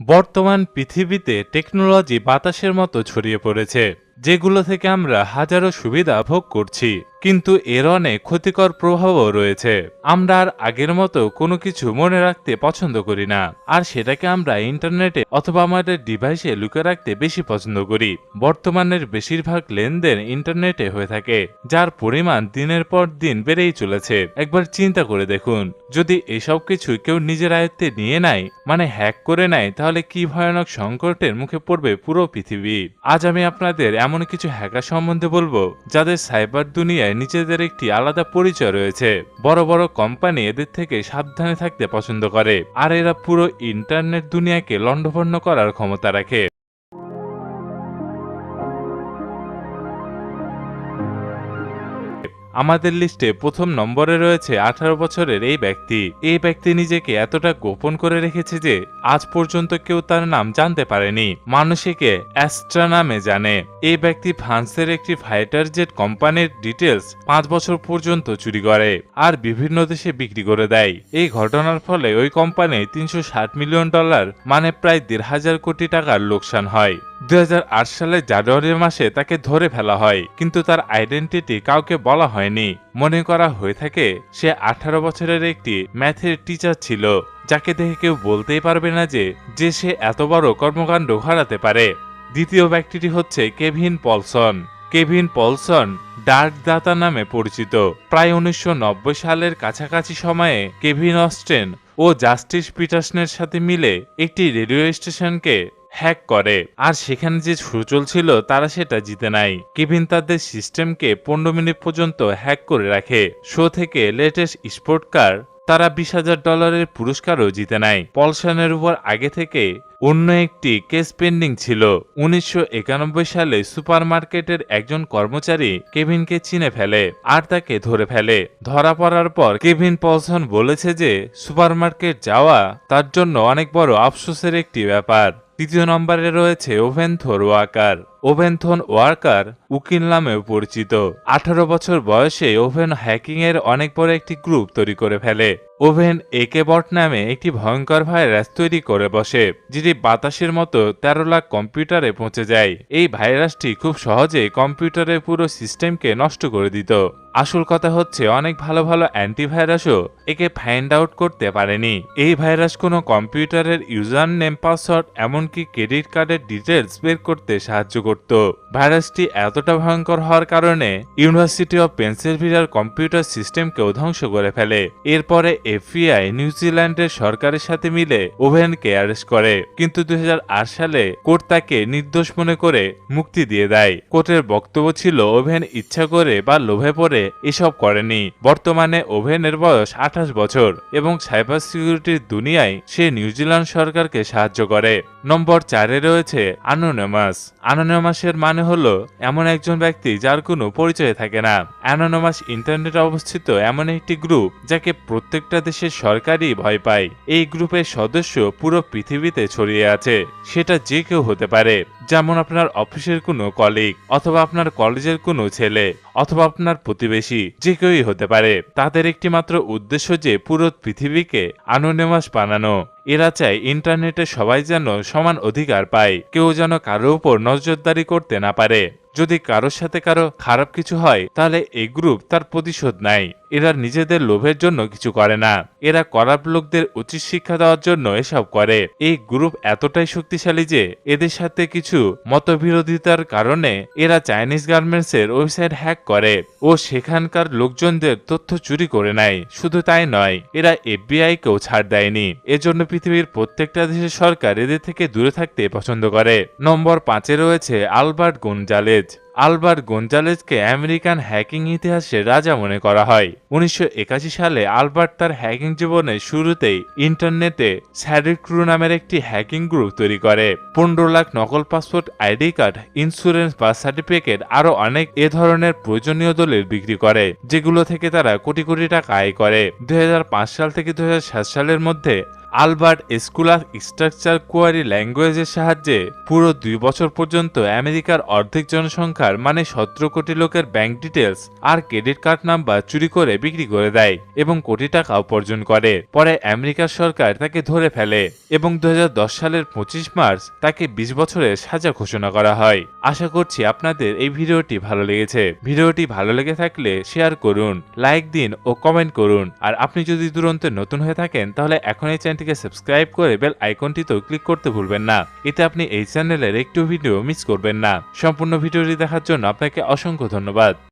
বর্তমান পৃথিবীতে টেকনোলজি বাতাসের মতো ছড়িয়ে পড়েছে যেগুলো থেকে আমরা হাজারো সুবিধা ভোগ করছি। কিন্তু এর অনেক ক্ষতিকর প্রভাবও রয়েছে। আমরা আর আগের মতো কোনো কিছু মনে রাখতে পছন্দ করি না। আর সেটাকে আমরা ইন্টারনেটে অথবা আমাদের ডিভাইসে লুকিয়ে রাখতে বেশি পছন্দ করি। বর্তমানের বেশিরভাগ লেনদেন ইন্টারনেটে হয়ে থাকে, যার পরিমাণ দিনের পর দিন বেড়েই চলেছে। একবার চিন্তা করে দেখুন, যদি এসব কিছু কেউ নিজের আয়ত্তে নিয়ে নেয় মানে হ্যাক করে নেয়, তাহলে কি ভয়ানক সংকটের মুখে পড়বে পুরো পৃথিবী? আজ আমি আপনাদের এমন কিছু হ্যাকার সম্বন্ধে বলব, যাদের সাইবার দুনিয়ায় নিজেদের একটি আলাদা পরিচয় রয়েছে। বড় বড় কোম্পানি এদের থেকে সাবধানে থাকতে পছন্দ করে। আর এরা পুরো ইন্টারনেট দুনিয়াকে লণ্ডভণ্ড করার ক্ষমতা রাখে। আমাদের লিস্টে প্রথম নম্বরে রয়েছে আঠারো বছরের এই ব্যক্তি। এই ব্যক্তি নিজেকে এতটা গোপন করে রেখেছে যে আজ পর্যন্ত কেউ তার নাম জানতে পারেনি। মানুষকে অ্যাস্ট্রা নামে জানে। এই ব্যক্তি ফ্রান্সের একটি ফাইটার জেট কোম্পানির ডিটেলস পাঁচ বছর পর্যন্ত চুরি করে আর বিভিন্ন দেশে বিক্রি করে দেয়। এই ঘটনার ফলে ওই কোম্পানি তিনশো ষাট মিলিয়ন ডলার মানে প্রায় দেড় হাজার কোটি টাকার লোকসান হয়। দুই সালের জানুয়ারি মাসে তাকে ধরে ফেলা হয়, কিন্তু তার আইডেন্টিটি কাউকে বলা হয়নি। মনে করা হয়ে থাকে, সে আঠারো বছরের একটি ম্যাথের টিচার ছিল, যাকে দেখে কেউ বলতেই পারবে না যে যে সে এত বড় কর্মকাণ্ড ঘটাতে পারে। দ্বিতীয় ব্যক্তিটি হচ্ছে Kevin Poulsen. Kevin Poulsen Dark দাতা নামে পরিচিত। প্রায় উনিশশো নব্বই সালের কাছাকাছি সময়ে কেভিন অস্টেন ও জাস্টিস পিটার্সনের সাথে মিলে একটি রেডিও স্টেশনকে হ্যাক করে। আর সেখানে যে শো চলছিল, তারা সেটা জিতে নেয় কেভিন তাদের সিস্টেমকে পনেরো মিনিট পর্যন্ত হ্যাক করে রাখে। শো থেকে লেটেস্ট স্পোর্ট কার, তারা বিশ হাজার ডলারের পুরস্কারও জিতে নেয় পলসানের উপর আগে থেকে অন্য একটি কেস পেন্ডিং ছিল। উনিশশো একানব্বই সালে সুপারমার্কেটের একজন কর্মচারী কেভিনকে চিনে ফেলে আর তাকে ধরে ফেলে। ধরা পড়ার পর কেভিন পলসন বলেছে যে, সুপারমার্কেট যাওয়া তার জন্য অনেক বড় আফসোসের একটি ব্যাপার। তৃতীয় নম্বরে রয়েছে ওভেনথোর ওয়াকার। ওভেনথন ওয়ার্কার উকিল নামেও পরিচিত। আঠারো বছর বয়সে ওভেন হ্যাকিং এর অনেক বড় একটি গ্রুপ তৈরি করে ফেলে। ওভেন একে বট নামে একটি ভয়ঙ্কর ভাইরাস তৈরি করে বসে, যেটি বাতাসের মতো তেরো লাখ কম্পিউটারে পৌঁছে যায়। এই ভাইরাসটি খুব সহজে কম্পিউটারের পুরো সিস্টেমকে নষ্ট করে দিত। আসল কথা হচ্ছে, অনেক ভালো ভালো অ্যান্টিভাইরাসও একে ফাইন্ড আউট করতে পারেনি। এই ভাইরাস কোনো কম্পিউটারের ইউজার নেম পাসওয়ার্ড এমনকি ক্রেডিট কার্ডের ডিটেলস বের করতে সাহায্য করত। ভাইরাসটি এতটা ভয়ঙ্কর হওয়ার কারণে ইউনিভার্সিটি অফ পেনসিলভেনিয়ার কম্পিউটার সিস্টেমকেও ধ্বংস করে ফেলে। এরপরে এফবিআই নিউজিল্যান্ডের সরকারের সাথে মিলে ওভেনকে অ্যারেস্ট করে। কিন্তু দু হাজার আট সালে কোর্ট তাকে নির্দোষ মনে করে মুক্তি দিয়ে দেয়। কোর্টের বক্তব্য ছিল, ওভেন ইচ্ছা করে বা লোভে পড়ে এসব করেনি। বর্তমানে ওভেনের বয়স আঠাশ বছর এবং সাইবার সিকিউরিটির দুনিয়ায় সে নিউজিল্যান্ড সরকারকে সাহায্য করে। নম্বর চারে রয়েছে আনোনেমাস আনোনেমাসের মানে হলো এমন একজন ব্যক্তি যার কোনো পরিচয় থাকে না। অ্যানোনমাস ইন্টারনেটে অবস্থিত এমন একটি গ্রুপ যাকে প্রত্যেকটা দেশের সরকারই ভয় পায়। এই গ্রুপের সদস্য পুরো পৃথিবীতে ছড়িয়ে আছে। সেটা যে কেউ হতে পারে। যেমন আপনার অফিসের কোনো কলিগ অথবা আপনার কলেজের কোনো ছেলে অথবা আপনার প্রতিবেশী, যে কেউই হতে পারে। তাদের একটি মাত্র উদ্দেশ্য যে পুরো পৃথিবীকে আনোনেমাস বানানো। এরা চায় ইন্টারনেটে সবাই যেন সমান অধিকার পায়, কেউ যেন কারও উপর নজরদারি করতে না পারে। যদি কারোর সাথে কারও খারাপ কিছু হয়, তাহলে এই গ্রুপ তার প্রতিশোধ নেয়। এরা নিজেদের লোভের জন্য কিছু করে না। এরা করাপ লোকদের উচিত শিক্ষা দেওয়ার জন্য এসব করে। এই গ্রুপ এতটাই শক্তিশালী যে, এদের সাথে কিছু মতবিরোধিতার কারণে এরা চাইনিজ গার্মেন্টসের ওয়েবসাইট হ্যাক করে ও সেখানকার লোকজনদের তথ্য চুরি করে নেয়। শুধু তাই নয়, এরা এফবিআই কেও ছাড় দেয়নি। এজন্য পৃথিবীর প্রত্যেকটা দেশের সরকার এদের থেকে দূরে থাকতে পছন্দ করে। নম্বর পাঁচে রয়েছে আলবার্ট গোনজালেজ আলবার্ট গোঞ্জালেজকে আমেরিকান হ্যাকিং ইতিহাসে রাজা মনে করা হয়। উনিশশো একাশি সালে আলবার্ট তার হ্যাকিং জীবনের শুরুতেই ইন্টারনেটে স্যারিক্রু নামের একটি হ্যাকিং গ্রুপ তৈরি করে। পনেরো লাখ নকল পাসপোর্ট, আইডি কার্ড, ইন্স্যুরেন্স বা সার্টিফিকেট, আরও অনেক এ ধরনের প্রয়োজনীয় দলিল বিক্রি করে, যেগুলো থেকে তারা কোটি কোটি টাকা আয় করে। দুই হাজার পাঁচ সাল থেকে দুই হাজার সাত সালের মধ্যে Albert school of structure query ল্যাঙ্গুয়েজের সাহায্যে পুরো দুই বছর পর্যন্ত আমেরিকার অর্ধেক জনসংখ্যার মানে সতেরো কোটি লোকের ব্যাংক ডিটেলস আর ক্রেডিট কার্ড নাম্বার চুরি করে বিক্রি করে দেয় এবং কোটি টাকা উপার্জন করে। পরে আমেরিকার সরকার তাকে ধরে ফেলে এবং দু হাজার দশ সালের পঁচিশ মার্চ তাকে বিশ বছরের সাজা ঘোষণা করা হয়। আশা করছি আপনাদের এই ভিডিওটি ভালো লেগেছে। ভিডিওটি ভালো লেগে থাকলে শেয়ার করুন লাইক দিন ও কমেন্ট করুন। আর আপনি যদি দুরন্তে নতুন হয়ে থাকেন, তাহলে এখন এই চ্যানেলটিকে সাবস্ক্রাইব করে বেল আইকনটিতেও ক্লিক করতে ভুলবেন না। এতে আপনি এই চ্যানেলের একটু ভিডিও মিস করবেন না। সম্পূর্ণ ভিডিওটি দেখার জন্য আপনাকে অসংখ্য ধন্যবাদ।